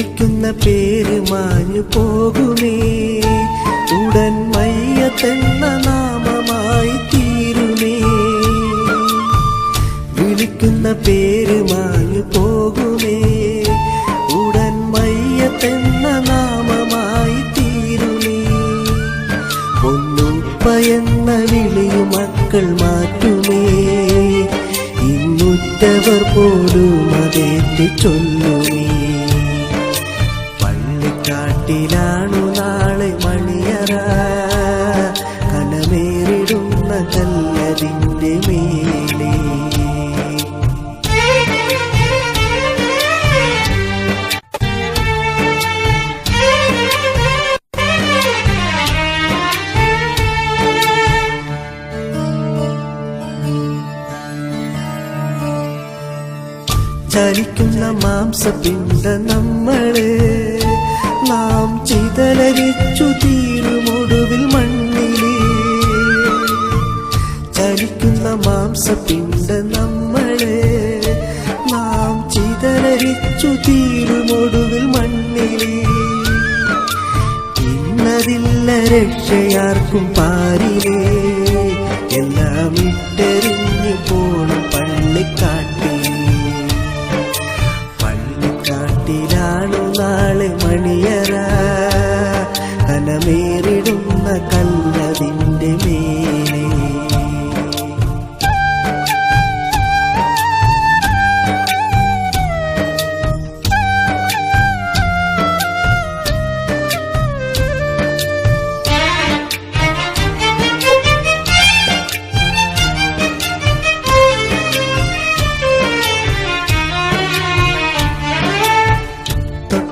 വിളിക്കുന്ന പേര് മാഞ്ഞു പോകുമേ. ഉടൻ മയ്യത്തെന്ന നാമമായി തീരുമേ. വിളിക്കുന്ന പേര് മാഞ്ഞു പോകുമേ. ഉടൻ മയ്യത്തെന്ന നാമമായി തീരുമേ. ഒന്നുപ്പ എന്ന വിളിയു മക്കൾ മാറ്റുമേ. ഇന്നുറ്റവർ പോലും അതേറ്റ് ചൊല്ലുമേ. കല്ലതിന്റെ മേലേ. ചലിക്കുന്ന മാംസപിണ്ട നമ്മൾ നാം ചിതലരിച്ചു തീരുമൊടുവിൽ മാംസപിണ്ട നമ്മളെ നാം ചിതലരിച്ചു തീരുമൊടുവിൽ മണ്ണിലെ. ഇന്നതില്ല രക്ഷയാർക്കും പാരിലേ. എല്ലാം ഇട്ടെറിഞ്ഞു പോണം പള്ളിക്കാട്ടിൽ. പള്ളിക്കാട്ടിലാണ് നാളെ മണിയറ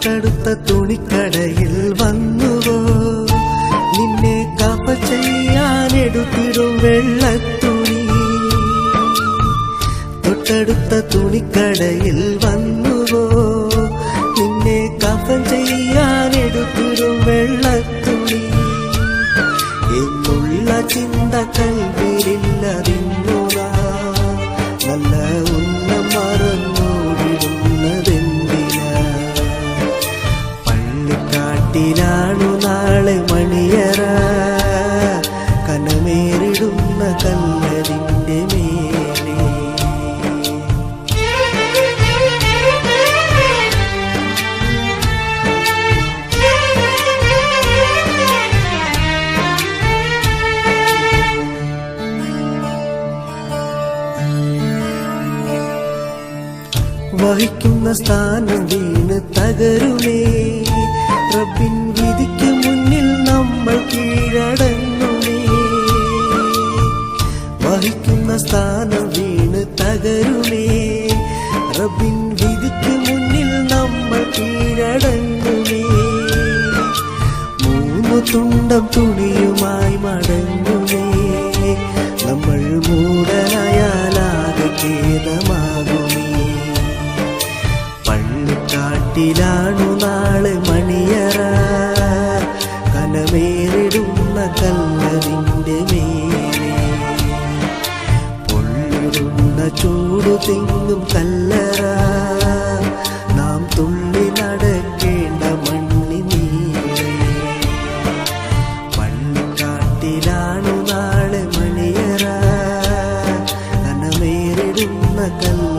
തൊട്ടടുത്ത തുണിക്കടയിൽ വന്നുവോ? നിന്നെ കപ ചെയ്യാൻ എടുത്തിടും വെള്ളത്തുണി. തൊട്ടടുത്ത തുണിക്കടയിൽ വന്നുവോ? നിന്നെ കപ ചെയ്യാൻ എടുത്തിടും വെള്ളത്തുണി. എന്നുള്ള ചിന്ത കൽവിലില്ലറിഞ്ഞുക വഹിക്കുന്ന സ്ഥാനം വീണ് തകരുമേ. വീണ് തകരുമേ റബ്ബിൻ വിധിക്ക് മുന്നിൽ നമ്മൾ കീഴടങ്ങുമേ. മൂന്ന് തുണ്ടം തുണിയുമായി മടങ്ങുമേ. നമ്മൾ മൂടനായാലാകെ ഖേദമാകുമേ. പള്ളിക്കാട്ടിലാണു നാളെ മണിയറ. കനമേറിടുന്ന കല്ലതിന്റെ മേലെ. പൊള്ളിടുന്ന ചൂടു തിങ്ങും കല്ലറ. നാം തുള്ളി നടക്കേണ്ട മണ്ണി പള്ളിക്കാട്ടിലാണു നാളെ മണിയറ. കനമേറിടുന്ന കല്ല